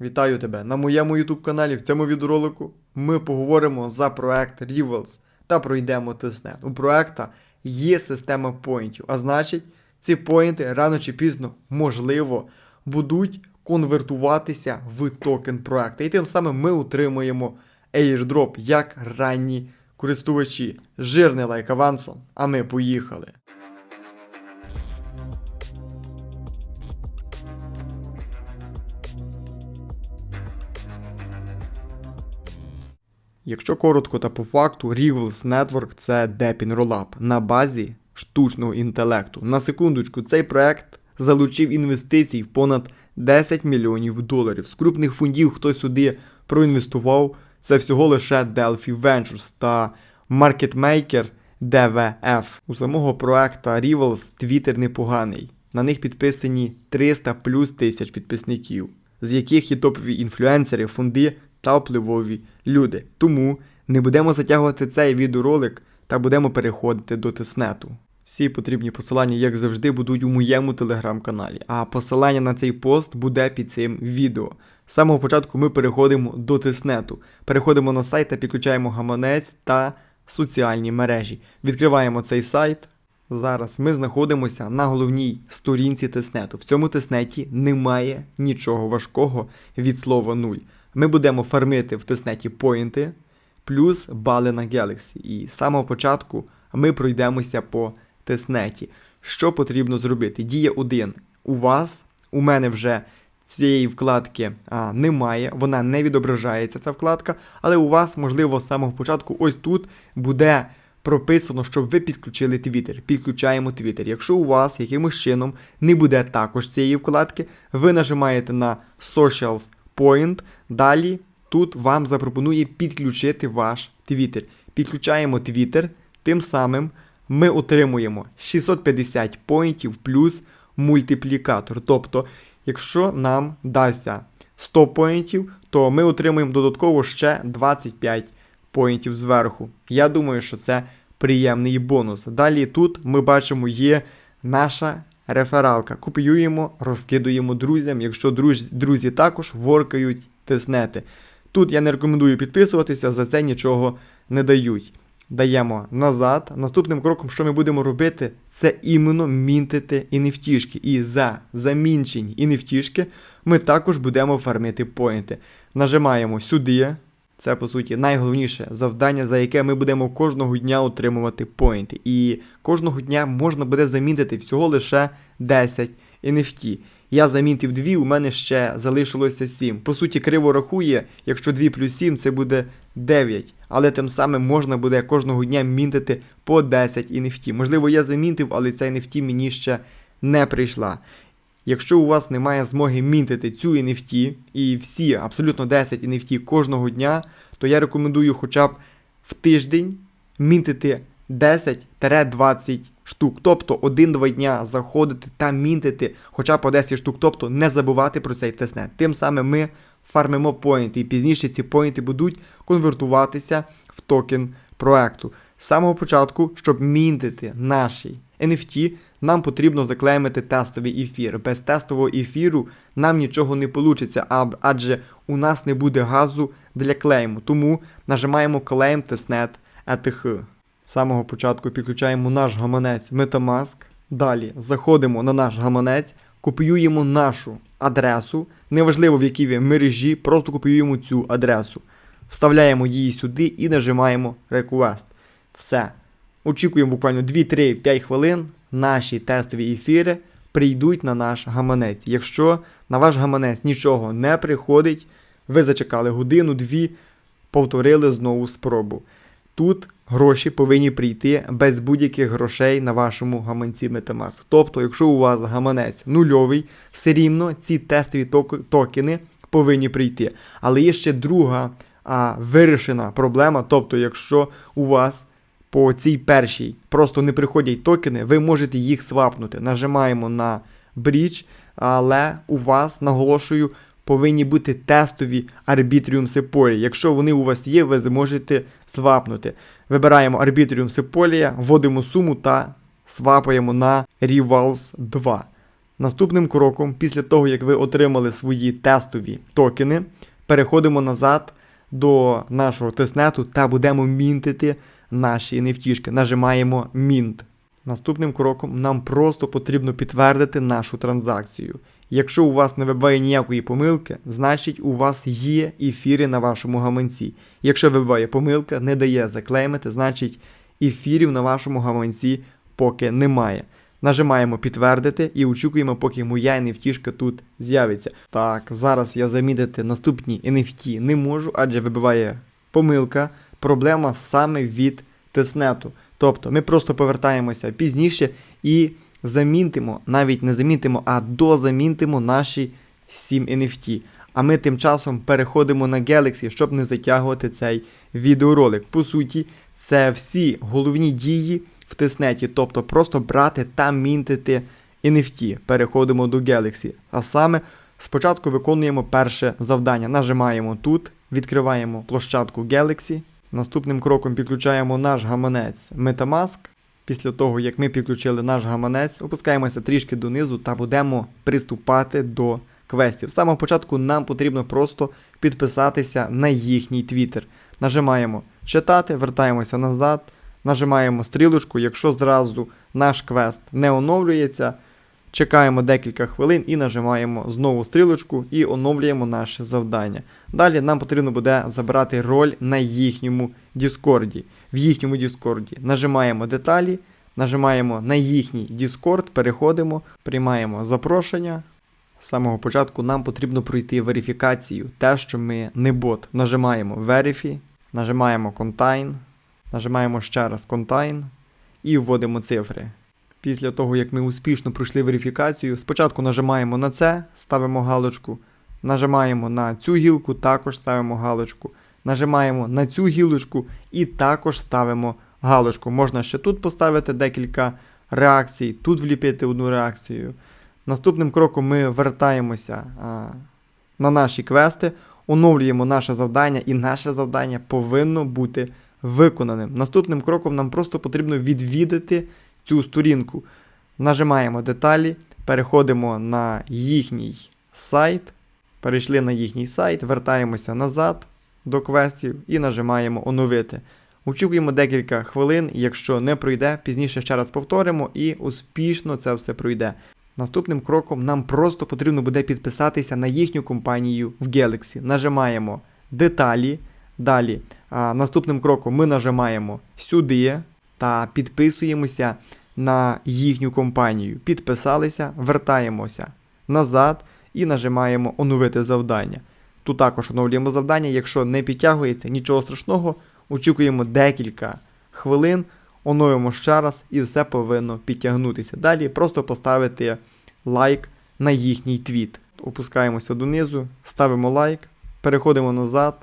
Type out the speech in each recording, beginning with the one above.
Вітаю тебе на моєму YouTube каналі. В цьому відеоролику ми поговоримо за проект Rivals та пройдемо тестнет. У проекта є система поінтів, а значить, ці поінти рано чи пізно, можливо, будуть конвертуватися в токен проекту. І тим самим ми отримуємо airdrop як ранні користувачі. Жирний лайк авансом, а ми поїхали. Якщо коротко та по факту, Rivals Network це Rollup на базі штучного інтелекту. На секундочку, цей проект залучив інвестицій в понад 10 мільйонів доларів. З крупних фондів, хто сюди проінвестував, це всього лише Delphi Ventures та маркетмейкер DVF. У самого проекта Rivals твіттер непоганий. На них підписані 300 плюс тисяч підписників, з яких є топові інфлюенсери, фонди та впливові люди. Тому не будемо затягувати цей відеоролик та будемо переходити до тиснету. Всі потрібні посилання, як завжди, будуть у моєму телеграм-каналі, а посилання на цей пост буде під цим відео. З самого початку ми переходимо до тиснету. Переходимо на сайт та підключаємо гаманець та соціальні мережі. Відкриваємо цей сайт. Зараз ми знаходимося на головній сторінці тиснету. В цьому тиснеті немає нічого важкого від слова нуль. Ми будемо фармити в тиснеті поінти плюс бали на Galaxy. І з самого початку ми пройдемося по тиснеті. Що потрібно зробити? Дія 1. У вас, у мене вже цієї вкладки а, немає, вона не відображається, ця вкладка, але у вас, можливо, з самого початку, ось тут буде прописано, щоб ви підключили Twitter. Підключаємо Twitter. Якщо у вас якимось чином не буде також цієї вкладки, ви нажимаєте на Socials Point. Далі тут вам запропонує підключити ваш Twitter. Підключаємо Twitter, тим самим ми отримуємо 650 поінтів плюс мультиплікатор. Тобто, якщо нам дасться 100 поінтів, то ми отримуємо додатково ще 25 поінтів зверху. Я думаю, що це приємний бонус. Далі тут ми бачимо є наша рефералка. Копіюємо, розкидуємо друзям, якщо друз- друзі також воркають тиснети. Тут я не рекомендую підписуватися, за це нічого не дають. Даємо назад. Наступним кроком, що ми будемо робити, це іменно мінтити NFT-шки. І за замінчені NFT-шки ми також будемо фармити поінти. Нажимаємо сюди. Це, по суті, найголовніше завдання, за яке ми будемо кожного дня отримувати поінти. І кожного дня можна буде замінити всього лише 10 NFT. Я замінтив 2, у мене ще залишилося 7. По суті, криво рахує, якщо 2 плюс 7 це буде 9. Але тим самим можна буде кожного дня мінтити по 10 NFT. Можливо, я замінтив, але ця NFT мені ще не прийшла. Якщо у вас немає змоги мінтити цю NFT і всі абсолютно 10 NFT кожного дня, то я рекомендую хоча б в тиждень мінтити 10-20 штук. Тобто 1-2 дня заходити та мінтити хоча б по 10 штук. Тобто не забувати про цей тестнет. Тим самим ми фармимо поінти, і пізніше ці поінти будуть конвертуватися в токен проекту. З самого початку, щоб мінтити наші NFT, нам потрібно заклеймити тестовий ефір. Без тестового ефіру нам нічого не вийде, адже у нас не буде газу для клейму. Тому нажимаємо клейм тестнет ETH. З самого початку підключаємо наш гаманець Metamask. Далі заходимо на наш гаманець, копіюємо нашу адресу. Неважливо в якій ви мережі, просто копіюємо цю адресу. Вставляємо її сюди і нажимаємо Request. Все. Очікуємо буквально 2-3-5 хвилин. Наші тестові ефіри прийдуть на наш гаманець. Якщо на ваш гаманець нічого не приходить, ви зачекали годину-дві, повторили знову спробу. Тут гроші повинні прийти без будь-яких грошей на вашому гаманці Metamask. Тобто, якщо у вас гаманець нульовий, все рівно ці тестові токени повинні прийти. Але є ще друга а, вирішена проблема. Тобто, якщо у вас по цій першій просто не приходять токени, ви можете їх свапнути. Нажимаємо на Bridge, але у вас, наголошую, повинні бути тестові Arbitrium Sepolia. Якщо вони у вас є, ви зможете свапнути. Вибираємо Arbitrium Sepolia, вводимо суму та свапаємо на Rivals 2. Наступним кроком, після того, як ви отримали свої тестові токени, переходимо назад до нашого тестнету та будемо мінтити наші NFT. Нажимаємо Mint. Наступним кроком нам просто потрібно підтвердити нашу транзакцію. Якщо у вас не вибиває ніякої помилки, значить у вас є ефіри на вашому гаманці. Якщо вибиває помилка, не дає заклеймити, значить ефірів на вашому гаманці поки немає. Нажимаємо підтвердити і очікуємо, поки моя NFT тут з'явиться. Так, зараз я замітити наступні NFT не можу, адже вибиває помилка. Проблема саме від тестнету. Тобто ми просто повертаємося пізніше і замінтимо, навіть не замінтимо, а дозамінтимо наші 7 NFT. А ми тим часом переходимо на Galaxy, щоб не затягувати цей відеоролик. По суті, це всі головні дії в тестнеті, тобто просто брати та мінтити NFT. Переходимо до Galaxy. А саме спочатку виконуємо перше завдання. Нажимаємо тут, відкриваємо площадку Galaxy. Наступним кроком підключаємо наш гаманець Metamask. Після того, як ми підключили наш гаманець, опускаємося трішки донизу та будемо приступати до квестів. З самого початку нам потрібно просто підписатися на їхній твіттер. Нажимаємо читати, вертаємося назад, нажимаємо стрілочку. Якщо зразу наш квест не оновлюється, чекаємо декілька хвилин і нажимаємо знову стрілочку і оновлюємо наше завдання. Далі нам потрібно буде забрати роль на їхньому Діскорді. В їхньому Діскорді нажимаємо деталі, нажимаємо на їхній Discord, переходимо, приймаємо запрошення. З самого початку нам потрібно пройти верифікацію, те, що ми не бот. Нажимаємо Verify, нажимаємо Contain, нажимаємо ще раз Contain і вводимо цифри. Після того, як ми успішно пройшли верифікацію, спочатку нажимаємо на це, ставимо галочку, нажимаємо на цю гілку, також ставимо галочку, нажимаємо на цю гілочку і також ставимо галочку. Можна ще тут поставити декілька реакцій, тут вліпити одну реакцію. Наступним кроком ми вертаємося а, на наші квести, оновлюємо наше завдання, і наше завдання повинно бути виконаним. Наступним кроком нам просто потрібно відвідати цю сторінку. Нажимаємо деталі, переходимо на їхній сайт, перейшли на їхній сайт, вертаємося назад до квестів і нажимаємо оновити. Очікуємо декілька хвилин, якщо не пройде, пізніше ще раз повторимо і успішно це все пройде. Наступним кроком нам просто потрібно буде підписатися на їхню компанію в Galaxy. Нажимаємо деталі. Далі, а, наступним кроком ми нажимаємо сюди та підписуємося на їхню компанію. Підписалися, вертаємося назад і нажимаємо оновити завдання. Тут також оновлюємо завдання, якщо не підтягується, нічого страшного, очікуємо декілька хвилин, оновимо ще раз і все повинно підтягнутися. Далі просто поставити лайк на їхній твіт. Опускаємося донизу, ставимо лайк, переходимо назад,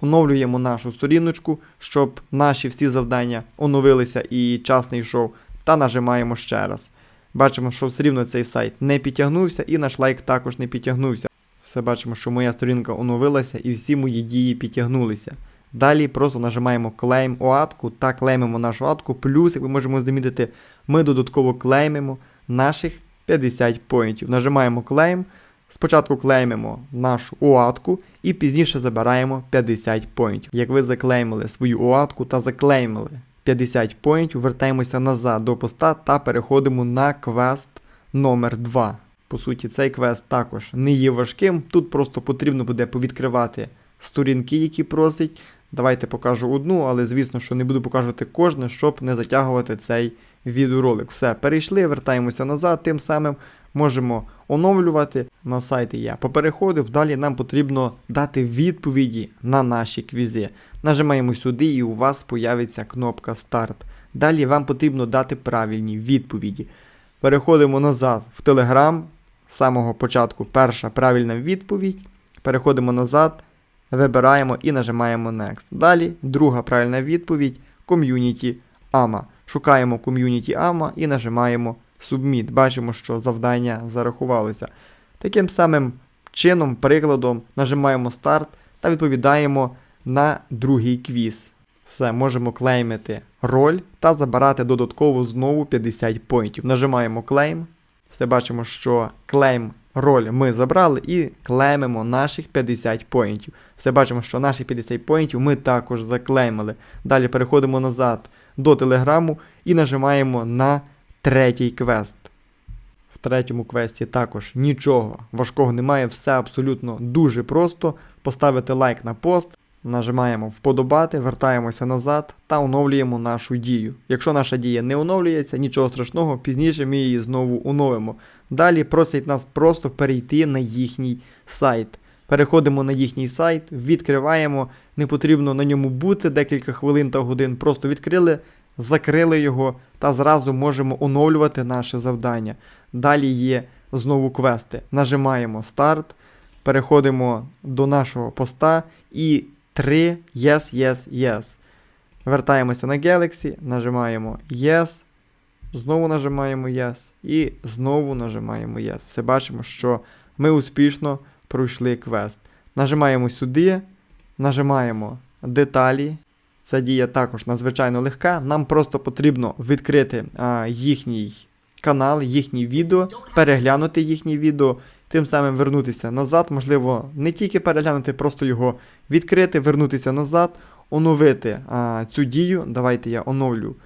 оновлюємо нашу сторіночку, щоб наші всі завдання оновилися і час не йшов, та нажимаємо ще раз. Бачимо, що все рівно цей сайт не підтягнувся, і наш лайк також не підтягнувся. Все бачимо, що моя сторінка оновилася і всі мої дії підтягнулися. Далі просто нажимаємо клейм оатку та клеймимо нашу атку. Плюс, як ми можемо замітити, ми додатково клеймимо наших 50 поінтів. Нажимаємо клейм. Спочатку клеймимо нашу оатку і пізніше забираємо 50 поінтів. Як ви заклеймили свою оатку та заклеймили 50 поінтів, вертаємося назад до поста та переходимо на квест номер 2. По суті, цей квест також не є важким. Тут просто потрібно буде повідкривати сторінки, які просить. Давайте покажу одну, але звісно, що не буду показувати кожне, щоб не затягувати цей відеоролик. Все, перейшли, вертаємося назад, тим самим можемо оновлювати. На сайті я попереходив. Далі нам потрібно дати відповіді на наші квізи. Нажимаємо сюди, і у вас появиться кнопка Старт. Далі вам потрібно дати правильні відповіді. Переходимо назад в Telegram. З самого початку перша правильна відповідь. Переходимо назад, вибираємо і нажимаємо Next. Далі друга правильна відповідь Community AMA. Шукаємо Community AMA і нажимаємо Submit. Бачимо, що завдання зарахувалося. Таким самим чином, прикладом, нажимаємо Старт та відповідаємо на другий квіз. Все, можемо клеймити роль та забирати додатково знову 50 поінтів. Нажимаємо клейм. Все бачимо, що клейм роль ми забрали і клеймимо наших 50 поінтів. Все бачимо, що наші 50 поінтів ми також заклеймили. Далі переходимо назад до телеграму і нажимаємо на третій квест. В третьому квесті також нічого важкого немає, все абсолютно дуже просто. Поставити лайк на пост, нажимаємо вподобати, вертаємося назад та оновлюємо нашу дію. Якщо наша дія не оновлюється, нічого страшного, пізніше ми її знову оновимо. Далі просять нас просто перейти на їхній сайт. Переходимо на їхній сайт, відкриваємо, не потрібно на ньому бути декілька хвилин та годин. Просто відкрили, закрили його та зразу можемо оновлювати наше завдання. Далі є знову квести. Нажимаємо старт, переходимо до нашого поста і 3 Yes, Yes, Yes. Вертаємося на Galaxy, нажимаємо Yes, знову нажимаємо Yes і знову нажимаємо Yes. Все бачимо, що ми успішно пройшли квест. Нажимаємо сюди, нажимаємо деталі. Ця дія також надзвичайно легка. Нам просто потрібно відкрити а, їхній канал, їхні відео, переглянути їхні відео, тим самим вернутися назад. Можливо, не тільки переглянути, просто його відкрити, вернутися назад, оновити а, цю дію. Давайте я оновлю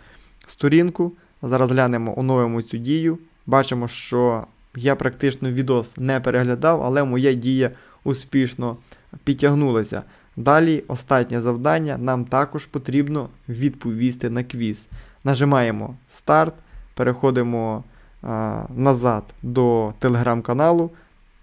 сторінку. Зараз глянемо, оновимо цю дію. Бачимо, що я практично відос не переглядав, але моя дія успішно підтягнулася. Далі останнє завдання. Нам також потрібно відповісти на квіз. Нажимаємо старт, переходимо а, назад до телеграм-каналу.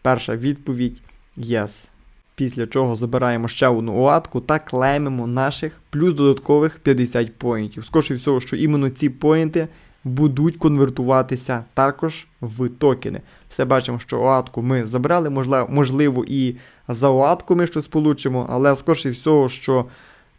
Перша відповідь Yes. Після чого забираємо ще одну оатку та клеймимо наших плюс додаткових 50 поінтів. Скоріше всього, що іменно ці поінти будуть конвертуватися також в токени. Все бачимо, що оатку ми забрали, можливо, і за оатку ми щось получимо, але скоріше всього, що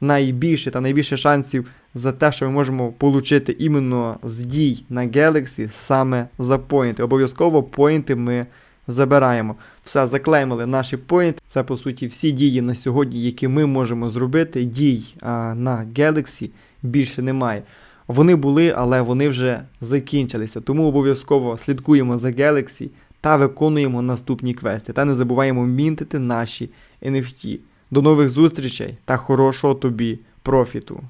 найбільше та найбільше шансів за те, що ми можемо отримати іменно з дій на Galaxy саме за поінти. Обов'язково поінти ми забираємо. Все, заклеймили наші поінти. Це по суті всі дії на сьогодні, які ми можемо зробити. Дій а, на Galaxy більше немає. Вони були, але вони вже закінчилися. Тому обов'язково слідкуємо за Galaxy та виконуємо наступні квести. Та не забуваємо мінтити наші NFT. До нових зустрічей та хорошого тобі профіту!